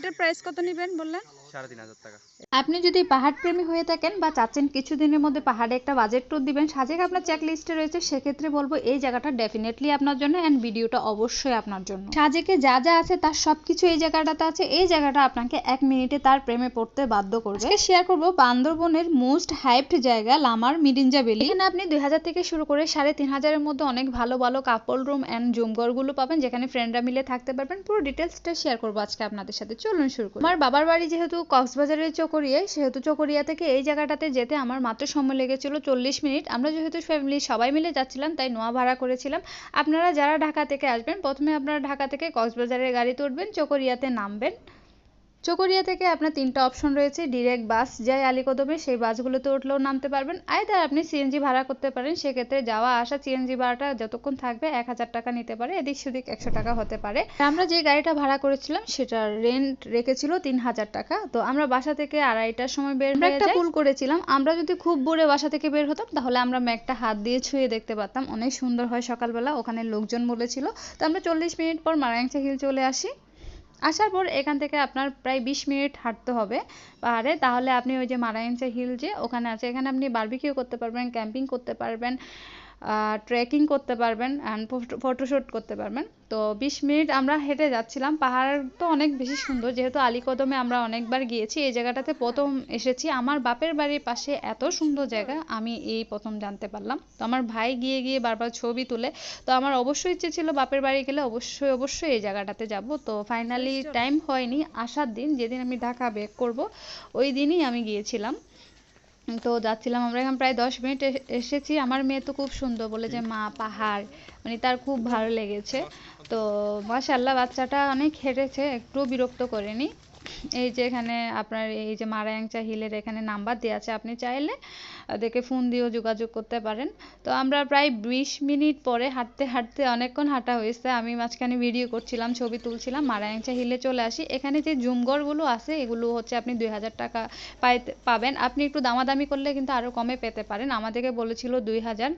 এটার প্রাইস কত নেবেন বললেন? আপনি যদি পাহাড় প্রেমী হয়ে থাকেন বা চাচ্ছেন কিছুদিনের মধ্যে পাহাড়ে একটা বাজেট ট্যুর দিবেন সাজেক আপনার চেক লিস্টে রয়েছে সেক্ষেত্রে বলব এই জায়গাটা ডেফিনেটলি আপনার জন্য অ্যান্ড ভিডিওটা অবশ্যই আপনার জন্য। সাজেকে যা যা আছে তার সব কিছু এই জায়গাটাতে আছে এই জায়গাটা আপনাকে এক মিনিটে তার প্রেমে পড়তে বাধ্য করবে। শেয়ার করব বান্দরবনের মোস্ট হাইপড জায়গা লামার মিরিঞ্জা ভ্যালি এখানে আপনি দুই হাজার থেকে শুরু করে সাড়ে তিন হাজারের মধ্যে অনেক ভালো ভালো কাপল রুম অ্যান্ড জুমঘরগুলো পাবেন যেখানে ফ্রেন্ডরা মিলে থাকতে পারবেন। পুরো ডিটেলসটা শেয়ার করব আজকে আপনাদের সাথে। চলুন শুরু আমার বাবার বাড়ি যেহেতু কক্সবাজারের চকরিয়ায় সেহেতু চকরিয়া থেকে এই জায়গাটাতে যেতে আমার মাত্র সময় লেগেছিল চল্লিশ মিনিট। আমরা যেহেতু ফ্যামিলি সবাই মিলে যাচ্ছিলাম, তাই নোয়া ভাড়া করেছিলাম। আপনারা যারা ঢাকা থেকে আসবেন, প্রথমে আপনারা ঢাকা থেকে কক্সবাজারের গাড়িতে উঠবেন চকরিয়াতে নামবেন। চকরিয়া থেকে আপনার তিনটা অপশন রয়েছে ডিরেক্ট বাস। যায় আলীকদমে সেই বাসগুলোতে উঠলেও নামতে পারবেন। আইদার আপনি সিএনজি ভাড়া করতে পারেন সেক্ষেত্রে যাওয়া আসা সিএনজি ভাড়াটা যতক্ষণ থাকবে এক হাজার টাকা নিতে পারে এদিক সেদিক একশো টাকা হতে পারে। আমরা যে গাড়িটা ভাড়া করেছিলাম সেটার রেন্ট রেখেছিল তিন হাজার টাকা। তো আমরা বাসা থেকে আড়াইটার সময় বের হয়ে একটা ভুল করেছিলাম। আমরা যদি খুব ভোরে বাসা থেকে বের হতাম তাহলে আমরা ম্যাকটা হাত দিয়ে ছুঁয়ে দেখতে পারতাম। অনেক সুন্দর হয় সকালবেলা ওখানে লোকজন বলেছিল। তো আমরা চল্লিশ মিনিট পর মারাংচা হিল চলে আসি। আসার পর এখান থেকে আপনার প্রায় বিশ মিনিট হাঁটতে হবে পাহাড়ে। তাহলে আপনি ওই যে মারায়ঞ্চা হিল যে ওখানে আছে, এখানে আপনি বার্বিকিউ করতে পারবেন ক্যাম্পিং করতে পারবেন ট্রেকিং করতে পারবেন অ্যান্ড ফটোশ্যুট করতে পারবেন। তো বিশ মিনিট আমরা হেঁটে যাচ্ছিলাম। পাহাড় তো অনেক বেশি সুন্দর যেহেতু আলীকদমে আমরা অনেকবার গিয়েছি এই জায়গাটাতে প্রথম এসেছি। আমার বাপের বাড়ির পাশে এত সুন্দর জায়গা আমি এই প্রথম জানতে পারলাম। তো আমার ভাই গিয়ে গিয়ে বারবার ছবি তুলে। তো আমার অবশ্যই ইচ্ছে ছিল বাপের বাড়ি গেলে অবশ্যই অবশ্যই এই জায়গাটাতে যাব। তো ফাইনালি টাইম হয়নি আসার দিন যেদিন আমি ঢাকা ব্যাক করব ওই দিনই আমি গিয়েছিলাম। তো যাচ্ছিলাম আমরা। এখন প্রায় দশ মিনিট এসেছি। আমার মেয়ে তো খুব সুন্দর বলে যে, মা, পাহাড়। মানে তার খুব ভালো লেগেছে। তো মাশাল্লাহ বাচ্চাটা অনেক হেঁটেছে, একটু বিরক্ত করেনি এই যে এখানে আপনার এই যে মারায়াংচা হিলের এখানে নাম্বার দেওয়া আছে, আপনি চাইলে ওদেরকে ফোন দিয়েও যোগাযোগ করতে পারেন। তো আমরা প্রায় বিশ মিনিট পরে হাঁটতে হাঁটতে অনেকক্ষণ হাঁটা হয়েছে। আমি মাঝখানে ভিডিও করছিলাম ছবি তুলছিলাম মারায়াংচা হিলে চলে আসি। এখানে যে জুমঘরগুলো আছে এগুলো হচ্ছে আপনি দুই হাজার টাকা পাইতে পাবেন। আপনি একটু দামাদামি করলে কিন্তু আরও কমে পেতে পারেন। আমাদেরকে বলেছিল দুই হাজার।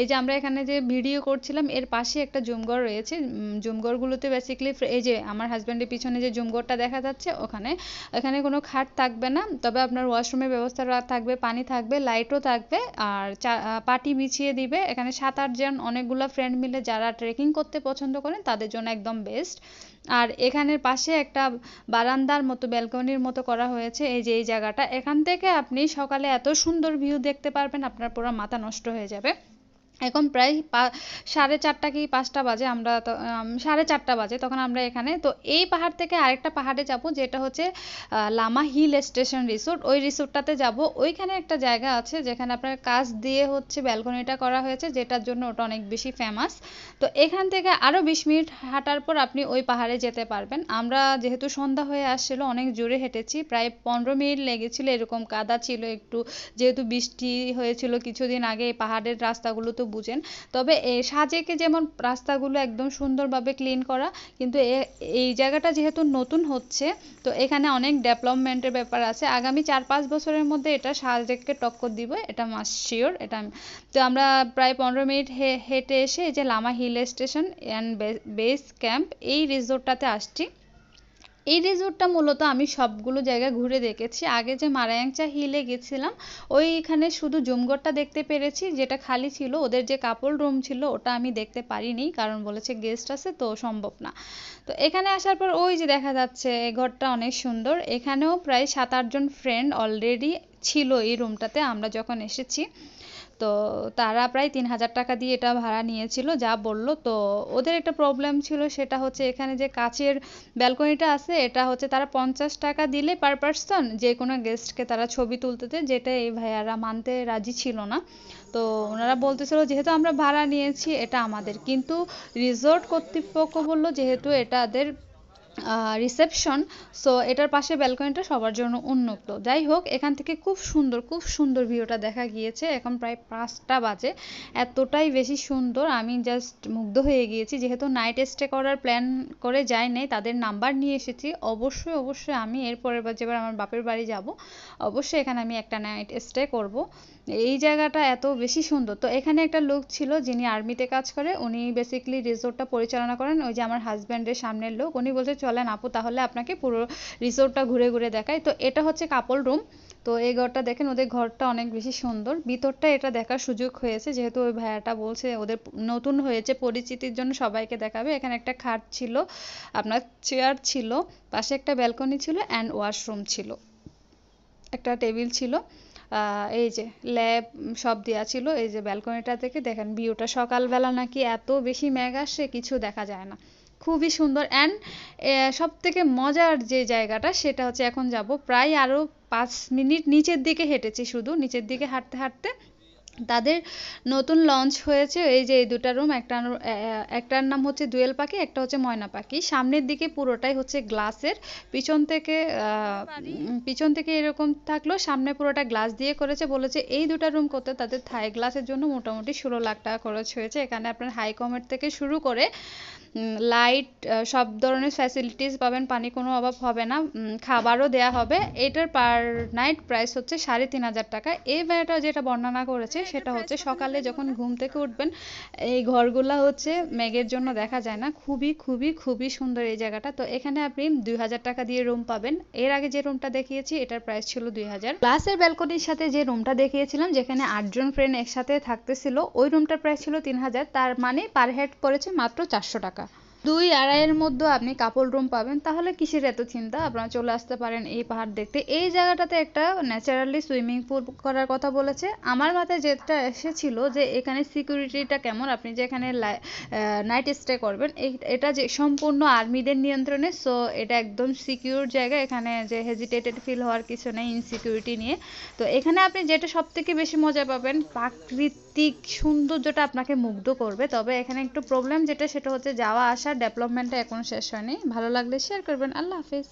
এই যে আমরা এখানে যে ভিডিও করছিলাম এর পাশে একটা জুমঘর রয়েছে। উম, জুমঘরগুলোতে বেসিক্যালি এই যে আমার হাজব্যান্ডের পিছনে যে জুমঘরটা দেখা যাচ্ছে ওখানে। এখানে কোনো খাট থাকবে না তবে আপনার ওয়াশরুমের ব্যবস্থা থাকবে পানি থাকবে লাইটও থাকবে আর পাটি বিছিয়ে দিবে। এখানে সাত, আট জন অনেকগুলো ফ্রেন্ড মিলে যারা ট্রেকিং করতে পছন্দ করেন, তাদের জন্য একদম বেস্ট আর এখানের পাশে একটা বারান্দার মতো ব্যালকনির মতো করা হয়েছে এই যে, এই জায়গাটা। এখান থেকে আপনি সকালে এত সুন্দর ভিউ দেখতে পারবেন, আপনার পুরো মাথা নষ্ট হয়ে যাবে। এখন প্রায় পা- সাড়ে চারটা কি পাঁচটা বাজে আমরা সাড়ে চারটা বাজে তখন আমরা এখানে। তো এই পাহাড় থেকে আরেকটা পাহাড়ে যাব যেটা হচ্ছে লামা হিল স্টেশন রিসোর্ট। ওই রিসোর্টটাতে যাব। ওইখানে একটা জায়গা আছে যেখানে আপনার কাজ দিয়ে হচ্ছে ব্যালকনিটা করা হয়েছে, যেটার জন্য ওটা অনেক বেশি ফেমাস তো এখান থেকে আরও বিশ মিনিট হাঁটার পর আপনি ওই পাহাড়ে যেতে পারবেন। আমরা যেহেতু সন্ধ্যা হয়ে আসছিল, অনেক জোরে হেঁটেছি। প্রায় পনেরো মিনিট লেগেছিল, এরকম কাদা ছিল একটু। যেহেতু বৃষ্টি হয়েছিল কিছুদিন আগে, এই পাহাড়ের রাস্তাগুলো তো বুঝেন। তবে সাজেকে যেমন রাস্তাগুলো একদম সুন্দরভাবে ক্লিন করা, কিন্তু এই জায়গাটা যেহেতু নতুন হচ্ছে, তো এখানে অনেক ডেভেলপমেন্টের ব্যাপার আছে। আগামী চার পাঁচ বছরের মধ্যে এটা সাজেককে টক্কর দিবে, এটা মাস শিওর এটা তো আমরা প্রায় পনেরো মিনিট হেঁটে এসে এই যে Lama hill station and base camp এই রিসোর্টটাতে আসছি। এই রিসোর্টটা মূলত আমি সবগুলো জায়গা ঘুরে দেখেছি। আগে যে মারায়াংচা হিলে গেছিলাম, ওইখানে শুধু জুমঘরটা দেখতে পেরেছি, যেটা খালি ছিল। ওদের যে কাপল রুম ছিল, ওটা আমি দেখতে পারিনি, কারণ বলেছে গেস্ট আছে, তো সম্ভব না। তো এখানে আসার পর ওই যে দেখা যাচ্ছে ঘরটা অনেক সুন্দর। এখানেও প্রায় সাত আটজন ফ্রেন্ড অলরেডি ছিল এই রুমটাতে আমরা যখন এসেছি তো তারা প্রায় তিন হাজার টাকা দিয়ে এটা ভাড়া নিয়েছিল, যা বলল। তো ওদের একটা প্রবলেম ছিল, সেটা হচ্ছে এখানে যে কাচের ব্যালকনিটা আছে, এটা হচ্ছে তারা পঞ্চাশ টাকা দিলে পার পার্সন যে কোনো গেস্টকে তারা ছবি তুলতে দেয়, যেটা এই ভাইয়ারা মানতে রাজি ছিল না। তো ওনারা বলতেছিল, যেহেতু আমরা ভাড়া নিয়েছি, এটা আমাদের। কিন্তু রিসোর্ট কর্তৃপক্ষ বলল, যেহেতু এটাদের রিসেপশন সো এটার পাশে ব্যালকনিটা সবার জন্য উন্মুক্ত। যাই হোক, এখান থেকে খুব সুন্দর খুব সুন্দর ভিউটা দেখা গিয়েছে। এখন প্রায় পাঁচটা বাজে। এতটাই বেশি সুন্দর, আমি জাস্ট মুগ্ধ হয়ে গিয়েছি। যেহেতু নাইট স্টে করার প্ল্যান করে যাই নাই, তাদের নাম্বার নিয়ে এসেছি। অবশ্যই অবশ্যই আমি এরপরের বার যেবার আমার বাপের বাড়ি যাব, অবশ্যই এখানে আমি একটা নাইট স্টে করব। এই জায়গাটা এত বেশি সুন্দর। তো এখানে একটা লোক ছিল যিনি আর্মিতে কাজ করে, উনি বেসিক্যালি রিসোর্টটা পরিচালনা করেন। ওই যে আমার হাজব্যান্ডের সামনের লোক, উনি বলছে চলেন আপু, তাহলে আপনাকে পুরো রিসোর্টটা ঘুরে ঘুরে দেখাই। তো এটা হচ্ছে কাপল রুম তো এই ঘরটা দেখেন, ওদের ঘরটা অনেক বেশি সুন্দর। ভিতরটা এটা দেখার সুযোগ হয়েছে, যেহেতু ওই ভাইয়াটা বলছে ওদের নতুন হয়েছে, পরিচিতির জন্য সবাইকে দেখাবে। এখানে একটা খাট ছিল, আপনার চেয়ার ছিল, পাশে একটা ব্যালকনি ছিল অ্যান্ড ওয়াশরুম ছিল। একটা টেবিল ছিল এই যে ল্যাব সব দেওয়া ছিল, এই যে ব্যালকনিটা থেকে দেখেন ভিউটা সকালবেলা নাকি এত বেশি মেঘ আসে, কিছু দেখা যায় না। খুবই সুন্দর অ্যান্ড সব থেকে মজার যে জায়গাটা সেটা হচ্ছে এখন যাব প্রায় আরও পাঁচ মিনিট নিচের দিকে হেঁটেছি শুধু, নিচের দিকে হাঁটতে হাঁটতে। তাদের নতুন লঞ্চ হয়েছে, এই যে এই দুটা রুম একটা একটার নাম হচ্ছে দোয়েল পাখি, একটা হচ্ছে ময়না পাখি। সামনের দিকে পুরোটাই হচ্ছে গ্লাসের, পিছন থেকে পিছন থেকে এরকম থাকল, সামনে পুরোটা গ্লাস দিয়ে করেছে, বলেছে এই দুটা রুম করতে তাদের থাই গ্লাসের জন্য মোটামুটি ষোলো লাখ টাকা খরচ হয়েছে। এখানে আপনার হাই কমের থেকে শুরু করে লাইট সব ধরনের ফ্যাসিলিটিস পাবেন পানি কোনো অভাব হবে না। খাবারও দেয়া হবে। এটার পার নাইট প্রাইস হচ্ছে সাড়ে তিন হাজার টাকা। এই ভাইয়াটা যেটা বর্ণনা করেছে সেটা হচ্ছে সকালে যখন ঘুম থেকে উঠবেন এই ঘরগুলা হচ্ছে মেঘের জন্য দেখা যায় না। খুবই খুবই খুবই সুন্দর এই জায়গাটা। তো এখানে আপনি দুই হাজার টাকা দিয়ে রুম পাবেন। এর আগে যে রুমটা দেখিয়েছি এটার প্রাইস ছিল দুই হাজার। গ্লাসের ব্যালকনির সাথে যে রুমটা দেখিয়েছিলাম যেখানে আটজন ফ্রেন্ড একসাথে থাকতেছিল ওই রুমটার প্রাইস ছিল তিন হাজার। তার মানে পার হেড পড়েছে মাত্র চারশো টাকা। দুই আড়াইয়ের মধ্যে আপনি কাপল রুম পাবেন, তাহলে কিসের এত চিন্তা? আপনারা চলে আসতে পারেন এই পাহাড় দেখতে। এই জায়গাটাতে একটা ন্যাচারালি সুইমিং পুল করার কথা বলেছে। আমার মাথায় যেটা এসেছিল যে এখানে সিকিউরিটিটা কেমন? আপনি যে এখানে নাইট স্টে করবেন এটা যে সম্পূর্ণ আর্মিদের নিয়ন্ত্রণে সো এটা একদম সিকিউর জায়গা। এখানে যে হেজিটেটেড ফিল হওয়ার কিছু নেই ইনসিকিউরিটি নিয়ে। তো এখানে আপনি যেটা সব থেকে বেশি মজা পাবেন প্রাকৃতিক সৌন্দর্যটা আপনাকে মুগ্ধ করবে। তবে এখানে একটু প্রবলেম যেটা, সেটা হচ্ছে যাওয়া আসা ডেভেলপমেন্টটা এখনও শেষ হয়নি। ভালো লাগলে শেয়ার করবেন। আল্লাহ হাফেজ।